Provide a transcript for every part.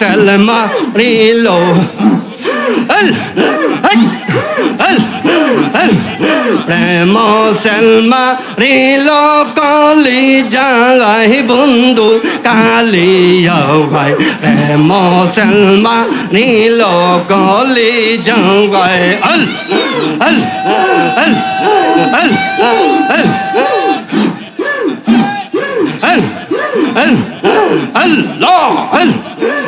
Selma Rilo. El, el, el, el. প্রেম সেলমা রিল কলি জালাই বন্ধু কালিয়া ভাই প্রেম সেলমা রিল কলি জালাই অল অল অল অল অল অল অল অল অল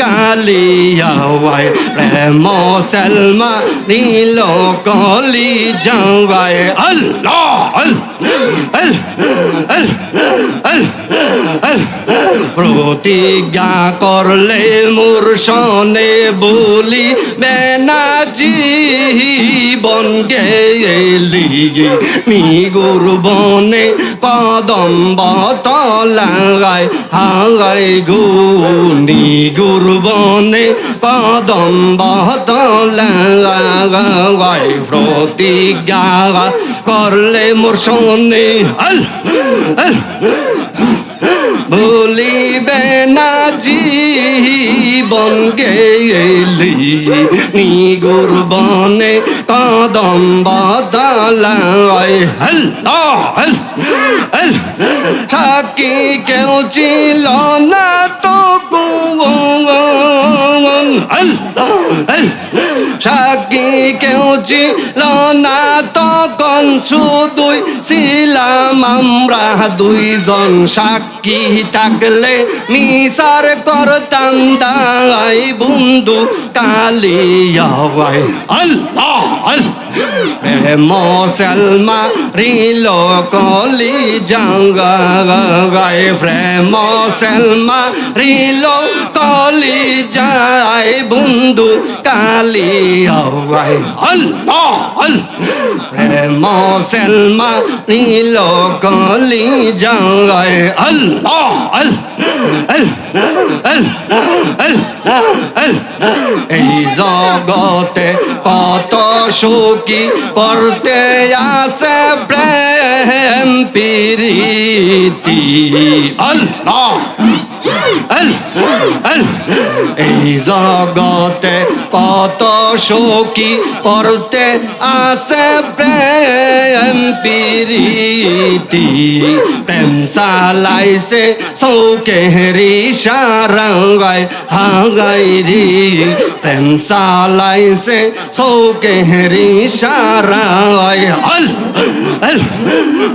কালিয়াওয়ায় প্রেম সেলমা নীল কলি যাওয়ায় আল্লাহ আল আল আল আল আল। প্রতিজ্ঞা করলে মোর সনে বলি, বেনা জীবন গেলি। নিগুর বনে কদম বতলাগায় হাগাই গো। নিগুর বনে কদম বতলাগায় প্রতিজ্ঞা করলে মোর সনে ভুলিবে না জীবন গেলি। নিগুর বনে কদম বদলায় হল্লা হল হল থাকি কেউ ছিল না কেউ ছিল না তখন শুধুই ছিলাম আমরা দুইজন। সাক্ষী থাকলে মিসার করতাম তাই বন্ধু তালিয়া আল্লাহ আল্লাহ মুসলমা রিলো কলি জঙ্গা গায় ফ্রেম মুসলমা রিলো কলি যায় বন্ধু কালিয়া আল্লাহ আল্লাহ মুসলমা রিলো কলি জঙ্গা আল্লাহ আল্লাহ এই জগতে কত সুখী করতে আসে প্রেম পিরিতি। আল্লাহ। আল আল এই জগতে কত সুখী করতে আসে প্রেম পিরিতি। প্রেম সালাইছে সৌকেরি সারঙ্গায় হাগাই রি প্রেম সালাইছে সৌকেরি সারায় আল আল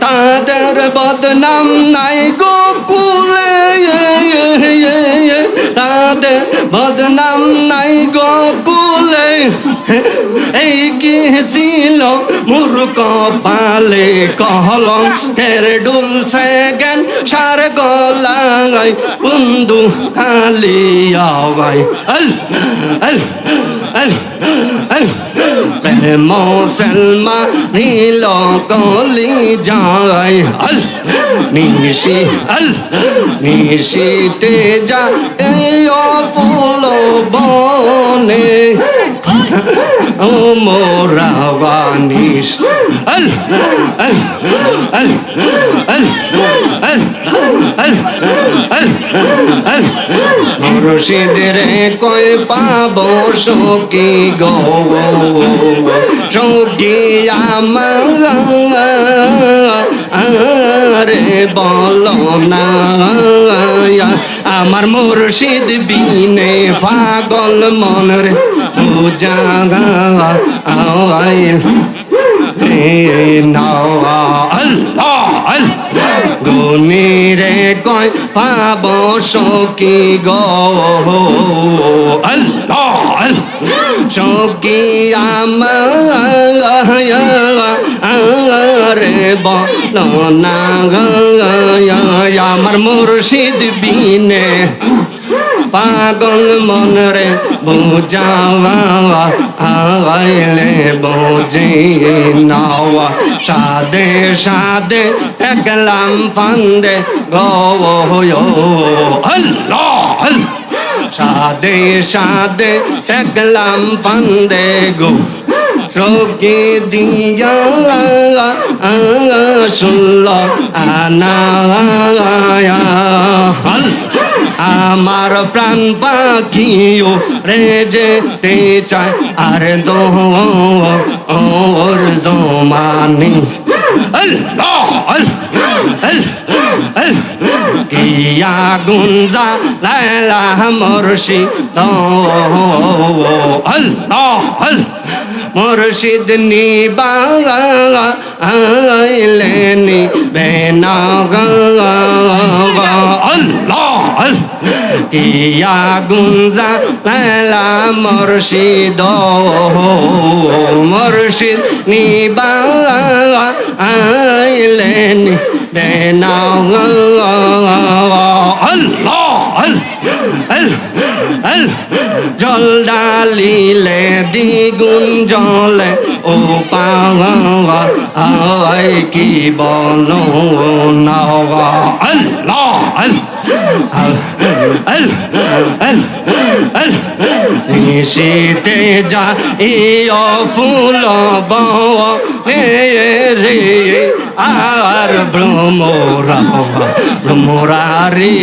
তাদের বদনাম নাই গোকুলে তাদের বদনাম নাই গোকুলে এই কি ছিল মূর্খ পালে কহলম হের ডুল সেগেন সার গলাগাই বন্ধু খালি আল আল মুসলমান নীল কলি যায় আল নিশি আল নিশিতে যা এই ফুল বনে। মোরা বানিস আল আল আল আল আল আল মুর্শিদের কয় পাব সকি গো। সকি আমার বল না। আমার মুর্শিদ বিনে পাগল মন রে বুঝা আয় আল্লাহ পাব সকি গো। আল্লাহ সকি আমারে মুর্শিদ বিনে। পাগল মন বুঝাওয়া আইলে বুঝি নাওয়া সাদে সাদে একলাম ফান্দে গো আল্লাহ আল্লাহ সাদে সাদে একলাম ফান্দে গো রোগে দিয়া শুনল আনা আমার প্রাণ পাখিও রে যেতে চায়। আর দো, ওর জমানি। আল্লাহ কিয়া গুঞ্জা লাইলা মর্শি আল্লাহ মুর্শিদ নিবা আইলেনি বেনা আল্লাহ। কিয়া গুঞ্জা লাইলা মুর্শিদ মুর্শিদ নিবা আইলেনি বেনা আল্লাহ। জল ডালিলে দ্বিগুণ জলে, ও পাওয়া আই কি বল নাওয়া? আল্লাহ। নিশীতে যা ইয় ফুল বে রে, আর ভ্রমরা ভ্রমরা রে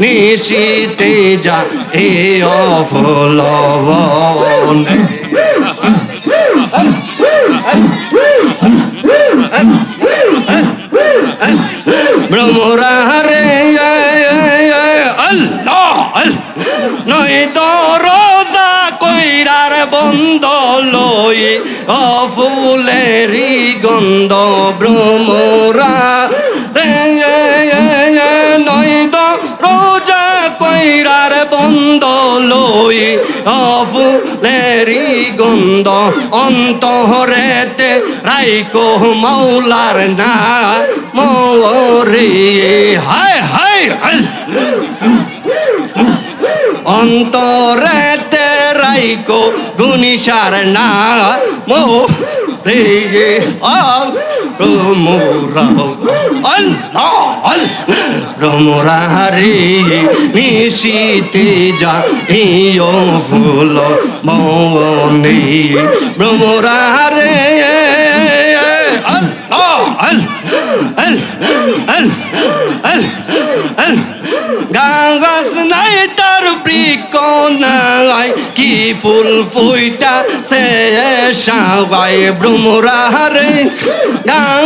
নিশীতে যা ইয় ফুল বনে। ভ্রমরা রে আল্লাহ নই দরজা কইরার বন্ধ লই ও ফুলেরি গন্ধ ভ্রমরা। নই দরজা কইরার বন্ধ লই ও ফুলেরি গন্ধ অন্তরেতে রাইকো মৌলার না মোরে, হায় হায় হায় অন্তরেতে রাইকো গুনিসার না মো রে রোমরা আল্লাহ রোমরা রে নিশিতে যা ইয়ো ফুল মনে। ভ্রমরা রে আল্লাহ। গাছ ফুল ফুইটা সে সাবাই ভ্রমরা রে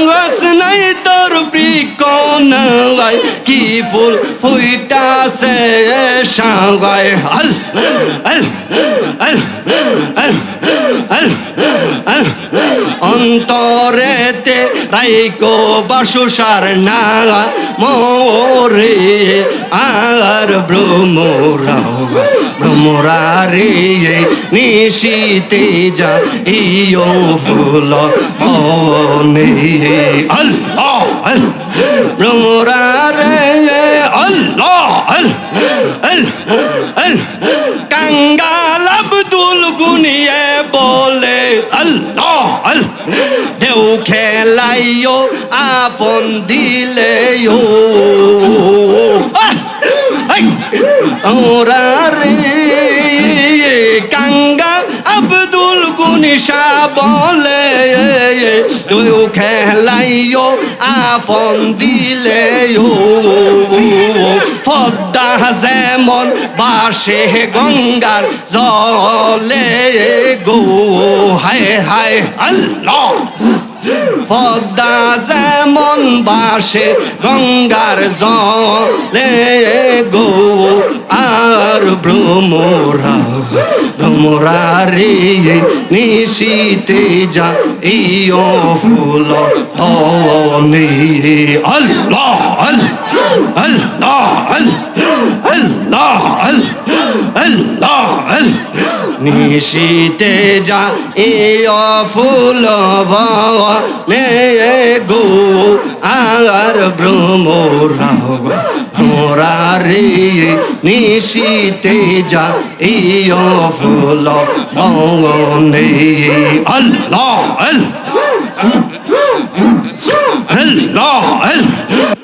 গাছ নাই তোর বৃক্ষ নাই কি ফুল ফুইটা সে সাবাই। আল আল আল আল আল অন্তরেতে রাইকো বাসুসার না মোরে আর ভ্রমরা ভ্রমরা রে নিশিতে যা ইয়ো ফুল মনে। আল্লাহ ভ্রমরা রে আল্লাহ কাঙ্গাল খেলাইও আপন দিলে ও ওরা রে কাঙ্গা আব্দুল গুনিশা বলে তুই খেলাইও আপন দিলে পদ্মা যেমন বাসে গঙ্গার জলে গো। হায় হায় আল্লাহ পদ্মা যেমন বাসে গঙ্গার জলে গো, আর ভ্রমরা ভ্রমরা রে নিশীতে যা ইয় ফুল অনে আল্লাহ আল্লাহ আল্লাহ আল্লাহ। নিশীতে যা ইয় ফুল নে গো আর ভ্রমরা মোরা রে নিশিতে যা এই ফুল আল্লাহ আল্লাহ আল্লাহ আল্লাহ।